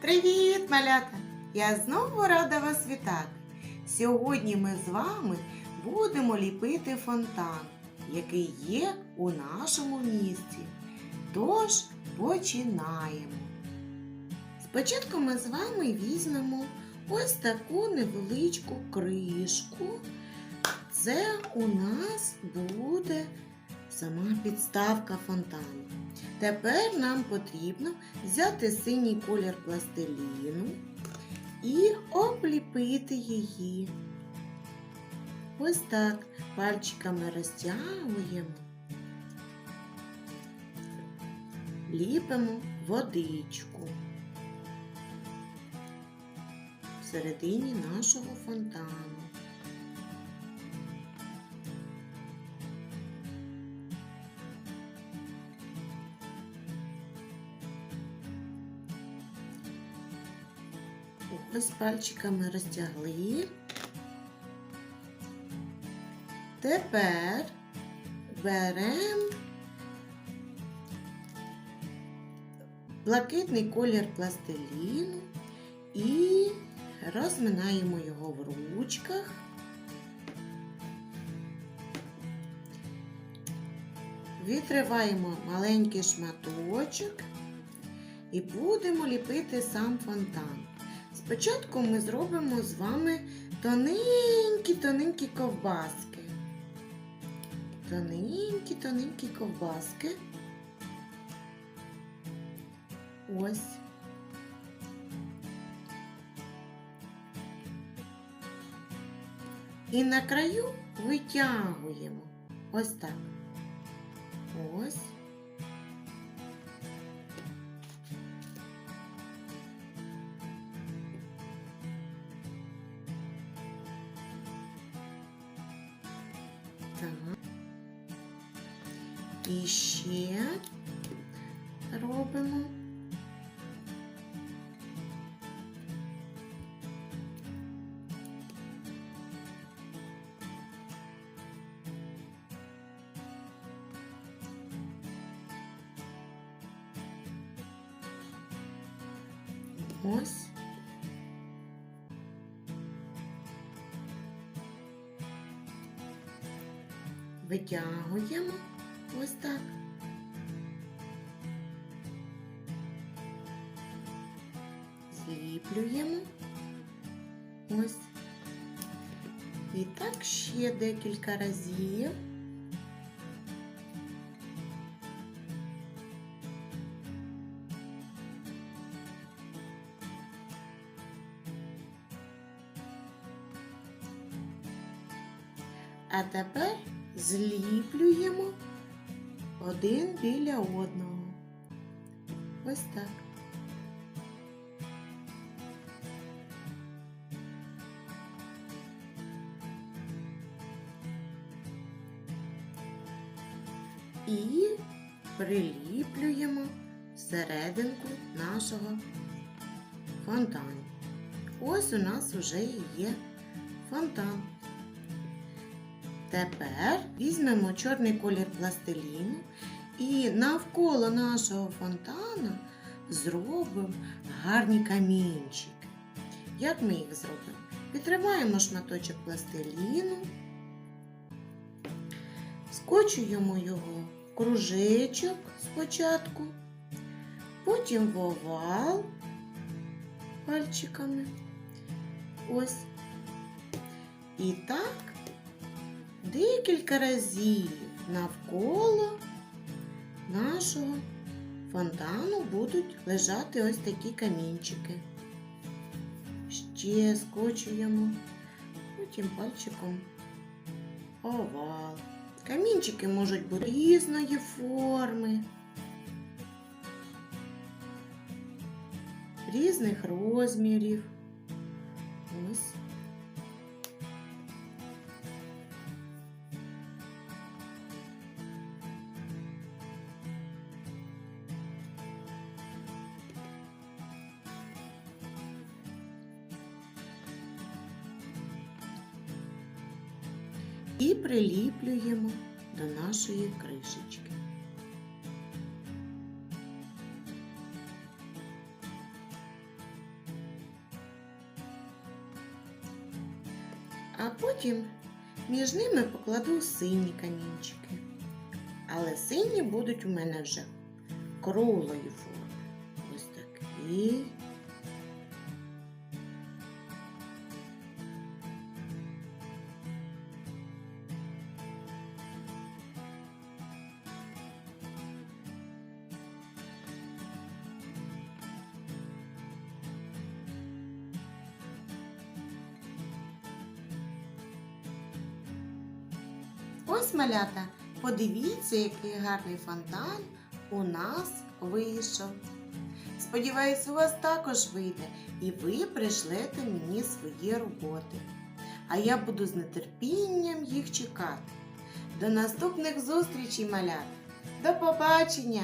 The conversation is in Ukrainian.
Привіт, малята! Я знову рада вас вітати. Сьогодні ми з вами будемо ліпити фонтан, який є у нашому місті. Тож починаємо. Спочатку ми з вами візьмемо ось таку невеличку кришку. Це у нас буде сама підставка фонтану. Тепер нам потрібно взяти синій колір пластиліну і обліпити її. Ось так пальчиками розтягуємо, ліпимо водичку всередині нашого фонтану. Ось пальчиками розтягли. Тепер беремо блакитний колір пластиліну і розминаємо його в ручках. Відриваємо маленький шматочок і будемо ліпити сам фонтан. Спочатку ми зробимо з вами тоненькі-тоненькі ковбаски. Тоненькі-тоненькі ковбаски. Ось. І на краю витягуємо. Ось так. Ось. Так. І ще робимо. Ось. Витягуємо ось так. Зліплюємо. Ось. І так ще декілька разів. А тепер зліплюємо один біля одного. Ось так. І приліплюємо серединку нашого фонтану. Ось у нас вже є фонтан. Тепер візьмемо чорний колір пластиліну і навколо нашого фонтана зробимо гарні камінчики. Як ми їх зробимо? Відриваємо шматочок пластиліну, скочуємо його в кружечок спочатку, потім в овал пальчиками. Ось. І так декілька разів навколо нашого фонтану будуть лежати ось такі камінчики. Ще скочуємо, потім пальчиком овал. Камінчики можуть бути різної форми, різних розмірів. Ось. і приліплюємо до нашої кришечки. А потім між ними покладу сині камінчики. Але сині будуть у мене вже круглої форми. Ось такі. Ось малята, подивіться, який гарний фонтан у нас вийшов. Сподіваюсь, у вас також вийде, і ви прийшлете мені свої роботи. А я буду з нетерпінням їх чекати. До наступних зустрічей, малята! До побачення!